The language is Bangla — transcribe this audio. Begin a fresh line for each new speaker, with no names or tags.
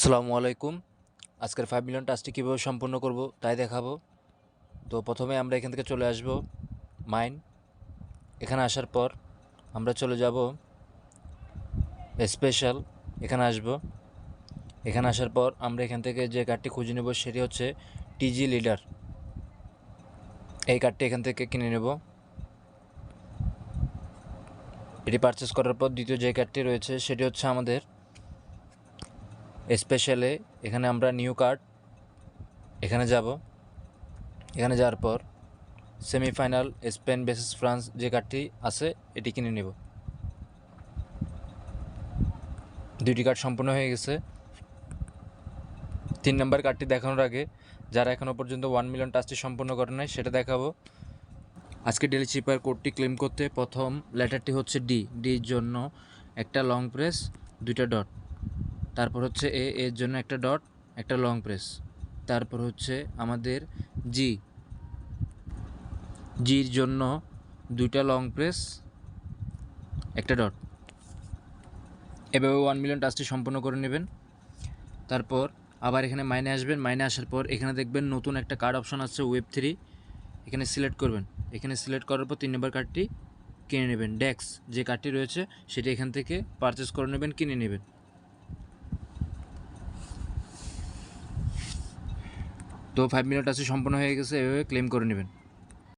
আসসালামু আলাইকুম। আজকের ফাইভ মিলিয়ন টাস্কটি কীভাবে সম্পূর্ণ করব তাই দেখাবো। তো প্রথমে আমরা এখান থেকে চলে আসব মাইন এখানে আসার পর আমরা চলে যাব স্পেশাল এখানে আসব। এখানে আসার পর আমরা এখান থেকে যে কার্ডটি খুঁজে নেব সেটি হচ্ছে টিজি লিডার এই কার্ডটি এখান থেকে কিনে নেব। এটি পারচেস করার পর দ্বিতীয় যে কার্ডটি রয়েছে সেটি হচ্ছে আমাদের স্পেশালে এখানে আমরা নিউ কার্ড এখানে যাব। এখানে যাওয়ার পর সেমিফাইনাল স্পেন বেসিস ফ্রান্স যে কার্ডটি আছে, এটি কিনে নেব। দুইটি কার্ড সম্পূর্ণ হয়ে গেছে। তিন নম্বর কার্ডটি দেখানোর আগে, যারা এখনও পর্যন্ত ওয়ান মিলিয়ন টাচটি সম্পূর্ণ করে নাই, সেটা দেখাবো। আজকে ডেলি চিপার কোডটি ক্লেম করতে প্রথম লেটারটি হচ্ছে ডি ডির জন্য একটা লং প্রেস দুইটা ডট তারপর হচ্ছে এ, এর জন্য একটা ডট, একটা লং প্রেস তারপর হচ্ছে আমাদের জি জির জন্য দুইটা লং প্রেস একটা ডট। এভাবে ওয়ান মিলিয়ন টাচটি সম্পূর্ণ করে নেবেন। তারপর আবার এখানে মাইনে আসবেন। মাইনে আসার পর এখানে দেখবেন নতুন একটা কার্ড অপশন আছে ওয়েব থ্রি এখানে সিলেক্ট করবেন। এখানে সিলেক্ট করার পর তিন নম্বর কার্ডটি কিনে নেবেন। ডেক্স যে কার্ডটি রয়েছে, সেটি এখান থেকে পারচেস করে নেবেন, কিনে নেবেন। তো ফাইভ মিনিট আছে সম্পূর্ণ হয়ে গেছে এভাবে ক্লেম করে নেবেন।